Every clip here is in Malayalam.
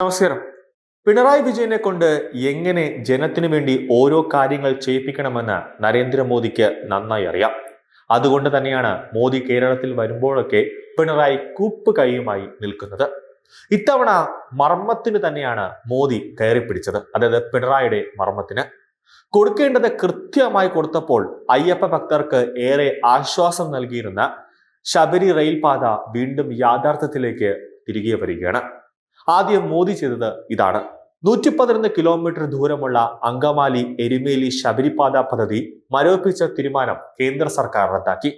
നമസ്കാരം. പിണറായി വിജയനെ കൊണ്ട് എങ്ങനെ ജനത്തിനു വേണ്ടി ഓരോ കാര്യങ്ങൾ ചെയ്യിപ്പിക്കണമെന്ന് നരേന്ദ്രമോദിക്ക് നന്നായി അറിയാം. അതുകൊണ്ട് തന്നെയാണ് മോദി കേരളത്തിൽ വരുമ്പോഴൊക്കെ പിണറായി കൂപ്പ് കൈയുമായി നിൽക്കുന്നത്. ഇത്തവണ മർമ്മത്തിന് തന്നെയാണ് മോദി കയറി പിടിച്ചത് അതായത് പിണറായിയുടെ മർമ്മത്തിന്. കൊടുക്കേണ്ടത് കൃത്യമായി കൊടുത്തപ്പോൾ അയ്യപ്പ ഭക്തർക്ക് ഏറെ ആശ്വാസം നൽകിയിരുന്ന ശബരി റെയിൽപാത വീണ്ടും യാഥാർത്ഥ്യത്തിലേക്ക് തിരികെ വരികയാണ്. ആദ്യം മോദി ചെയ്തത് ഇതാണ്. നൂറ്റി പതിനൊന്ന് കിലോമീറ്റർ ദൂരമുള്ള അങ്കമാലി എരുമേലി ശബരിപാത പദ്ധതി മരവിപ്പിച്ച തീരുമാനം കേന്ദ്ര സർക്കാർ റദ്ദാക്കി.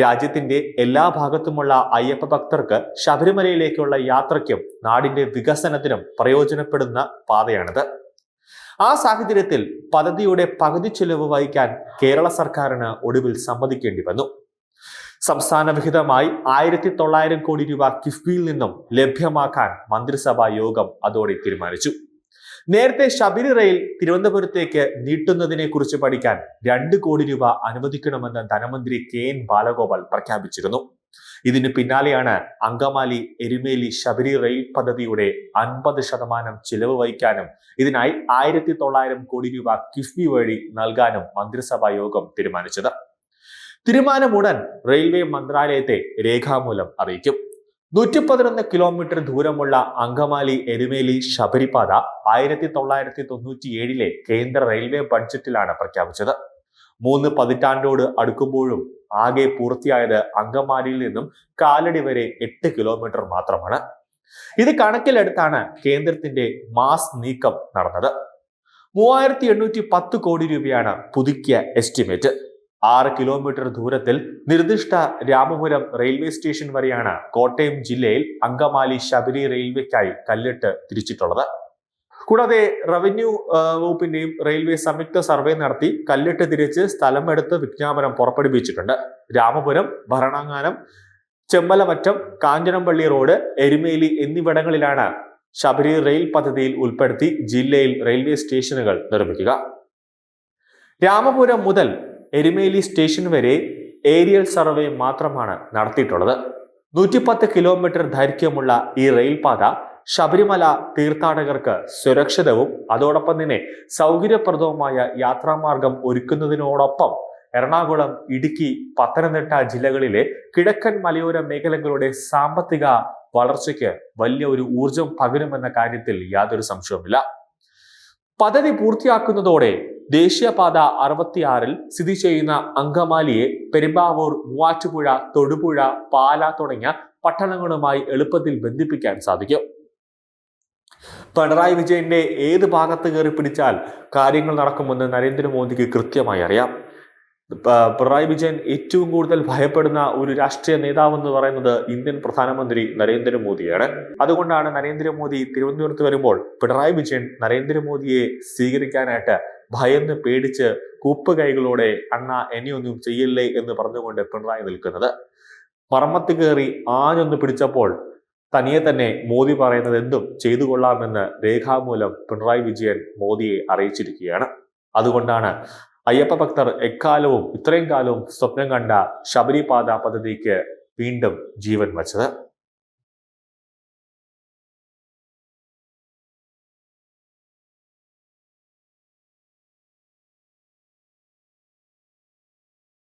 രാജ്യത്തിന്റെ എല്ലാ ഭാഗത്തുമുള്ള അയ്യപ്പ ഭക്തർക്ക് ശബരിമലയിലേക്കുള്ള യാത്രയ്ക്കും നാടിന്റെ വികസനത്തിനും പ്രയോജനപ്പെടുന്ന പാതയാണിത്. ആ സാഹചര്യത്തിൽ പദ്ധതിയുടെ പകുതി ചെലവ് വഹിക്കാൻ കേരള സർക്കാരിന് ഒടുവിൽ സമ്മതിക്കേണ്ടി വന്നു. സംസ്ഥാന വിഹിതമായി ആയിരത്തി തൊള്ളായിരം കോടി രൂപ കിഫ്ബിയിൽ നിന്നും ലഭ്യമാക്കാൻ മന്ത്രിസഭാ യോഗം അതോടെ തീരുമാനിച്ചു. നേരത്തെ ശബരി റെയിൽ തിരുവനന്തപുരത്തേക്ക് നീട്ടുന്നതിനെ കുറിച്ച് പഠിക്കാൻ രണ്ട് കോടി രൂപ അനുവദിക്കണമെന്ന് ധനമന്ത്രി കെ എൻ ബാലഗോപാൽ പ്രഖ്യാപിച്ചിരുന്നു. ഇതിനു പിന്നാലെയാണ് അങ്കമാലി എരുമേലി ശബരി റെയിൽ പദ്ധതിയുടെ അൻപത് ശതമാനം ചിലവ് വഹിക്കാനും ഇതിനായി ആയിരത്തി തൊള്ളായിരം കോടി രൂപ കിഫ്ബി വഴി നൽകാനും മന്ത്രിസഭാ യോഗം തീരുമാനിച്ചത്. തീരുമാനമുടൻ റെയിൽവേ മന്ത്രാലയത്തെ രേഖാമൂലം അറിയിക്കും. നൂറ്റി പതിനൊന്ന് കിലോമീറ്റർ ദൂരമുള്ള അങ്കമാലി എരുമേലി ശബരിപാത ആയിരത്തി തൊള്ളായിരത്തി തൊണ്ണൂറ്റി ഏഴിലെ കേന്ദ്ര റെയിൽവേ ബഡ്ജറ്റിലാണ് പ്രഖ്യാപിച്ചത്. മൂന്ന് പതിറ്റാണ്ടോട് അടുക്കുമ്പോഴും ആകെ പൂർത്തിയായത് അങ്കമാലിയിൽ നിന്നും കാലടി വരെ എട്ട് കിലോമീറ്റർ മാത്രമാണ്. ഇത് കണക്കിലെടുത്താണ് കേന്ദ്രത്തിന്റെ മാസ് നീക്കം നടന്നത്. മൂവായിരത്തി എണ്ണൂറ്റി പത്ത് കോടി രൂപയാണ് പുതുക്കിയ എസ്റ്റിമേറ്റ്. ആറ് കിലോമീറ്റർ ദൂരത്തിൽ നിർദ്ദിഷ്ട രാമപുരം റെയിൽവേ സ്റ്റേഷൻ വരെയാണ് കോട്ടയം ജില്ലയിൽ അങ്കമാലി ശബരി റെയിൽവേക്കായി കല്ലിട്ട് തിരിച്ചിട്ടുള്ളത്. കൂടാതെ റവന്യൂ വകുപ്പിന്റെയും റെയിൽവേ സംയുക്ത സർവേ നടത്തി കല്ലിട്ട് തിരിച്ച് സ്ഥലമെടുത്ത് വിജ്ഞാപനം പുറപ്പെടുവിച്ചിട്ടുണ്ട്. രാമപുരം ഭരണാങ്ങാനം ചെമ്മലമറ്റം കാഞ്ചനപ്പള്ളി റോഡ് എരുമേലി എന്നിവിടങ്ങളിലാണ് ശബരി റെയിൽ പദ്ധതിയിൽ ഉൾപ്പെടുത്തി ജില്ലയിൽ റെയിൽവേ സ്റ്റേഷനുകൾ നിർമ്മിക്കുക. രാമപുരം മുതൽ എരുമേലി സ്റ്റേഷൻ വരെ ഏരിയൽ സർവേ മാത്രമാണ് നടത്തിയിട്ടുള്ളത്. നൂറ്റിപ്പത്ത് കിലോമീറ്റർ ദൈർഘ്യമുള്ള ഈ റെയിൽപാത ശബരിമല തീർത്ഥാടകർക്ക് സുരക്ഷിതവും അതോടൊപ്പം തന്നെ സൗകര്യപ്രദവുമായ യാത്രാമാർഗം ഒരുക്കുന്നതിനോടൊപ്പം എറണാകുളം ഇടുക്കി പത്തനംതിട്ട ജില്ലകളിലെ കിഴക്കൻ മലയോര മേഖലകളുടെ സാമ്പത്തിക വളർച്ചയ്ക്ക് വലിയ ഒരു ഊർജം പകരുമെന്ന കാര്യത്തിൽ യാതൊരു സംശയവുമില്ല. പദ്ധതി പൂർത്തിയാക്കുന്നതോടെ ദേശീയപാത അറുപത്തിയാറിൽ സ്ഥിതി ചെയ്യുന്ന അങ്കമാലിയെ പെരുമ്പാവൂർ മൂവാറ്റുപുഴ തൊടുപുഴ പാല തുടങ്ങിയ പട്ടണങ്ങളുമായി എളുപ്പത്തിൽ ബന്ധിപ്പിക്കാൻ സാധിക്കും. പിണറായി വിജയന്റെ ഏത് ഭാഗത്ത് കയറി പിടിച്ചാൽ കാര്യങ്ങൾ നടക്കുമെന്ന് നരേന്ദ്രമോദിക്ക് കൃത്യമായി അറിയാം. പിണറായി വിജയൻ ഏറ്റവും കൂടുതൽ ഭയപ്പെടുന്ന ഒരു രാഷ്ട്രീയ നേതാവ് എന്ന് പറയുന്നത് ഇന്ത്യൻ പ്രധാനമന്ത്രി നരേന്ദ്രമോദിയാണ്. അതുകൊണ്ടാണ് നരേന്ദ്രമോദി തിരുവനന്തപുരത്ത് വരുമ്പോൾ പിണറായി വിജയൻ നരേന്ദ്രമോദിയെ സ്വീകരിക്കാനായിട്ട് ഭയന്ന് പേടിച്ച് കൂപ്പ് കൈകളോടെ അണ്ണ എന്നെയൊന്നും ചെയ്യില്ലേ എന്ന് പറഞ്ഞുകൊണ്ട് പിണറായി നിൽക്കുന്നത്. പറമ്പത്ത് കയറി ആഞ്ഞൊന്ന് പിടിച്ചപ്പോൾ തനിയെ തന്നെ മോദി പറയുന്നത് എന്തും ചെയ്തു കൊള്ളാമെന്ന് രേഖാമൂലം പിണറായി വിജയൻ മോദിയെ അറിയിച്ചിരിക്കുകയാണ്. അതുകൊണ്ടാണ് അയ്യപ്പ ഭക്തർ എക്കാലവും ഇത്രയും കാലവും സ്വപ്നം കണ്ട ശബരിപാത പദ്ധതിക്ക് വീണ്ടും ജീവൻ വച്ചത്.